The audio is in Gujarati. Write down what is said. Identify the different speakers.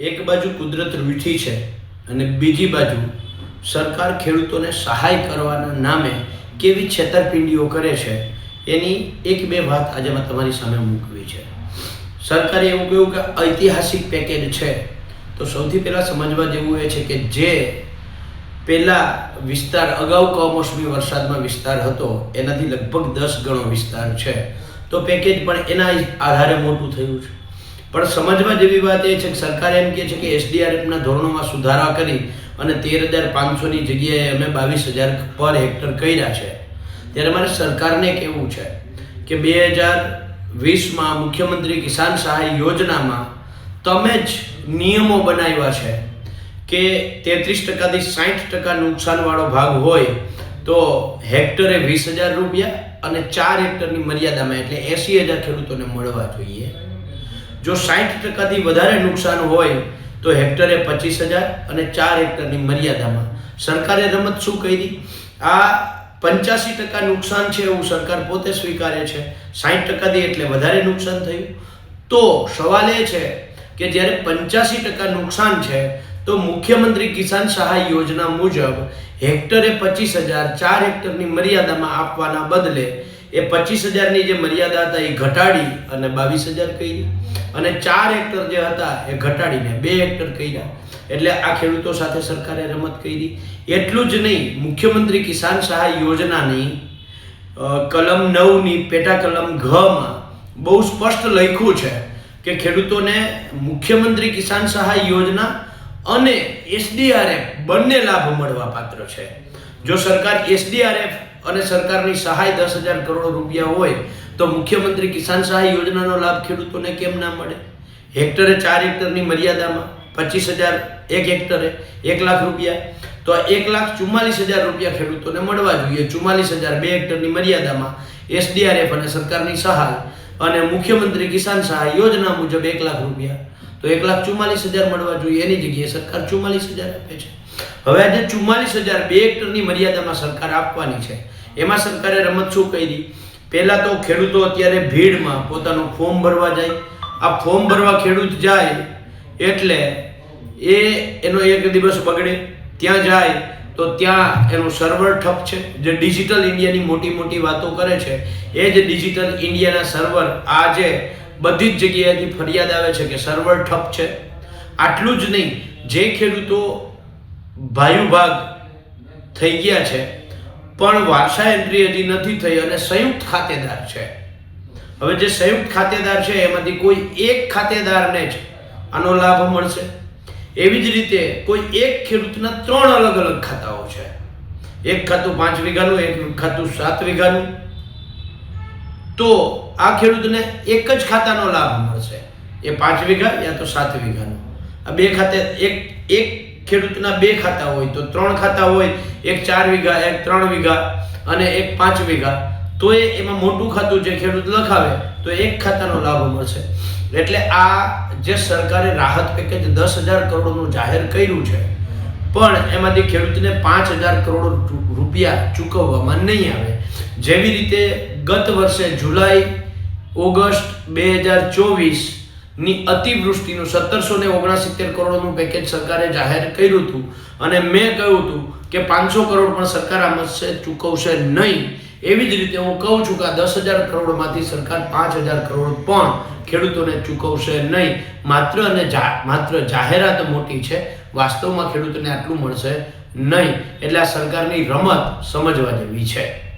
Speaker 1: એક બાજુ કુદરત રૂઠી છે અને બીજી બાજુ સરકાર ખેડૂતોને સહાય કરવાના નામે કેવી છેતરપિંડીઓ કરે છે એની એક બે વાત આજે મેં તમારી સામે મૂકવી છે. સરકારે એવું કહ્યું કે ઐતિહાસિક પેકેજ છે. તો સૌથી પહેલાં સમજવા જેવું એ છે કે જે પહેલાં વિસ્તાર અગાઉ કમોસમી વરસાદમાં વિસ્તાર હતો, એનાથી લગભગ દસ ગણો વિસ્તાર છે. તો પેકેજ પણ એના આધારે મોટું થયું છે. પણ સમજવા જેવી વાત એ છે કે સરકાર એમ કહે છે કે એસડીઆરએફના ધોરણોમાં સુધારા કરી અને તેર હજાર પાંચસોની જગ્યાએ અમે બાવીસ હજાર પર હેક્ટર કર્યા છે. ત્યારે મારે સરકારને કહેવું છે કે બે હજાર વીસમાં મુખ્યમંત્રી કિસાન સહાય યોજનામાં તમે જ નિયમો બનાવ્યા છે કે તેત્રીસ ટકાથી સાઠ ટકા નુકસાનવાળો ભાગ હોય તો હેક્ટરે વીસ હજાર રૂપિયા અને ચાર હેક્ટરની મર્યાદામાં એટલે એંસી હજાર ખેડૂતોને મળવા જોઈએ. જો સાઠ ટકાથી વધારે નુકસાન હોય, તો હેક્ટરે પચીસ હજાર અને ચાર હેક્ટરની મર્યાદામાં. સરકારે રમત શું કરી? આ પંચ્યાસી ટકા નુકસાન છે એવું સરકાર પોતે સ્વીકારે છે. સાઠ ટકાથી એટલે વધારે નુકસાન થયું. તો સવાલ એ છે કે જ્યારે પંચ્યાસી ટકા નુકસાન છે, તો મુખ્યમંત્રી કિસાન સહાય યોજના મુજબ હેક્ટરે પચીસ હજાર ચાર હેક્ટરની મર્યાદામાં આપવાના બદલે એ પચીસ હજારની જે મર્યાદા હતા એ ઘટાડી અને બાવીસ હજાર કરી. અને ચાર હેક્ટર જે હતા એ ઘટાડીને બે હેક્ટર કર્યા. એટલે આ ખેડૂતો સાથે સરકારે રમત કરી. એટલું જ નહીં, મુખ્યમંત્રી કિસાન સહાય યોજનાની કલમ નવની પેટા કલમ ઘમાં બહુ સ્પષ્ટ લખ્યું છે કે ખેડૂતોને મુખ્યમંત્રી કિસાન સહાય યોજના અને એસડીઆરએફ બંને લાભ મળવા પાત્ર છે. જો સરકાર એસડીઆરએફ અને સરકારની સહાય દસ હજાર કરોડ રૂપિયા હોય તો મુખ્યમંત્રી કિસાન સહાય યોજનાનો લાભ ખેડૂતોને કેમ ના મળે? હેક્ટરે ચાર હેક્ટરની મર્યાદામાં પચીસ હજાર એક હેક્ટરે એક લાખ રૂપિયા. તો એક લાખ ચુમ્માલીસ હજાર રૂપિયા ખેડૂતોને મળવા જોઈએ. ચુમ્માલીસ હજાર બે હેક્ટરની મર્યાદામાં એસડીઆરએફ અને સરકારની સહાય અને મુખ્યમંત્રી કિસાન સહાય યોજના મુજબ એક લાખ રૂપિયા. તો એક લાખ ચુમ્માલીસ હજાર મળવા જોઈએ. એની જગ્યાએ સરકાર ચુમ્માલીસ હજાર આપે છે. હવે આજે ચુમ્માલીસ હજાર બે હેક્ટરની મર્યાદામાં સરકાર આપવાની છે. એમાં સરકારે રમત શું કરી? પહેલાં તો ખેડૂતો અત્યારે ભીડમાં પોતાનું ફોર્મ ભરવા જાય. આ ફોર્મ ભરવા ખેડૂત જાય એટલે એ એનો એક દિવસ બગડે. ત્યાં જાય તો ત્યાં એનું સર્વર ઠપ છે. જે ડિજિટલ ઇન્ડિયાની મોટી મોટી વાતો કરે છે, એ જ ડિજિટલ ઇન્ડિયાના સર્વર આજે બધી જ જગ્યાએથી ફરિયાદ આવે છે કે સર્વર ઠપ છે. આટલું જ નહીં, જે ખેડૂતો ભાયુ ભાગ થઈ ગયા છે પણ વારસા એન્ટ્રી હજી નથી થઈ અને સંયુક્ત ખાતેદાર છે. હવે જે સંયુક્ત ખાતેદાર છે, એમાંથી કોઈ એક ખાતેદારને જ આનો લાભ મળશે. એવી જ રીતે કોઈ એક ખેડૂતના ત્રણ અલગ અલગ ખાતાઓ છે. એક ખાતું પાંચ વીઘાનું, એક ખાતું સાત વીઘાનું. તો આ ખેડૂતને એક જ ખાતાનો લાભ મળશે. એ પાંચ વીઘા યા તો સાત વીઘાનો. આ બે ખાતે એક એક ખેડૂતના બે ખાતા હોય તો ત્રણ ખાતા હોય, એક ચાર વીઘા, એક ત્રણ વીઘા અને એક પાંચ વીઘા. તો એ એમાં મોટું ખાતું જે ખેડૂત લખાવે, તો એક ખાતાનો લાભ મળશે. એટલે આ જે સરકારે રાહત પેકેજ દસ હજાર કરોડનું જાહેર કર્યું છે, પણ એમાંથી ખેડૂતને પાંચ હજાર કરોડ રૂપિયા ચૂકવવામાં નહીં આવે. જેવી રીતે ગત વર્ષે જુલાઈ, ઓગસ્ટ બે હજાર ચોવીસની અતિવૃષ્ટિનું સત્તરસો ને ઓગણસિત્તેર કરોડનું પેકેજ સરકારે જાહેર કર્યું હતું. અને મેં કહ્યું હતું કે પાંચસો કરોડ પણ સરકાર આ મત્સ્ય ચૂકવશે નહીં. એવી જ રીતે હું કહું છું કે આ દસ હજાર કરોડમાંથી સરકાર પાંચ હજાર કરોડ પણ ખેડૂતોને ચૂકવશે નહીં. માત્ર અને માત્ર જાહેરાત મોટી છે. વાસ્તવમાં ખેડૂતોને આટલું મળશે નહીં. એટલે આ સરકારની રમત સમજવા જેવી છે.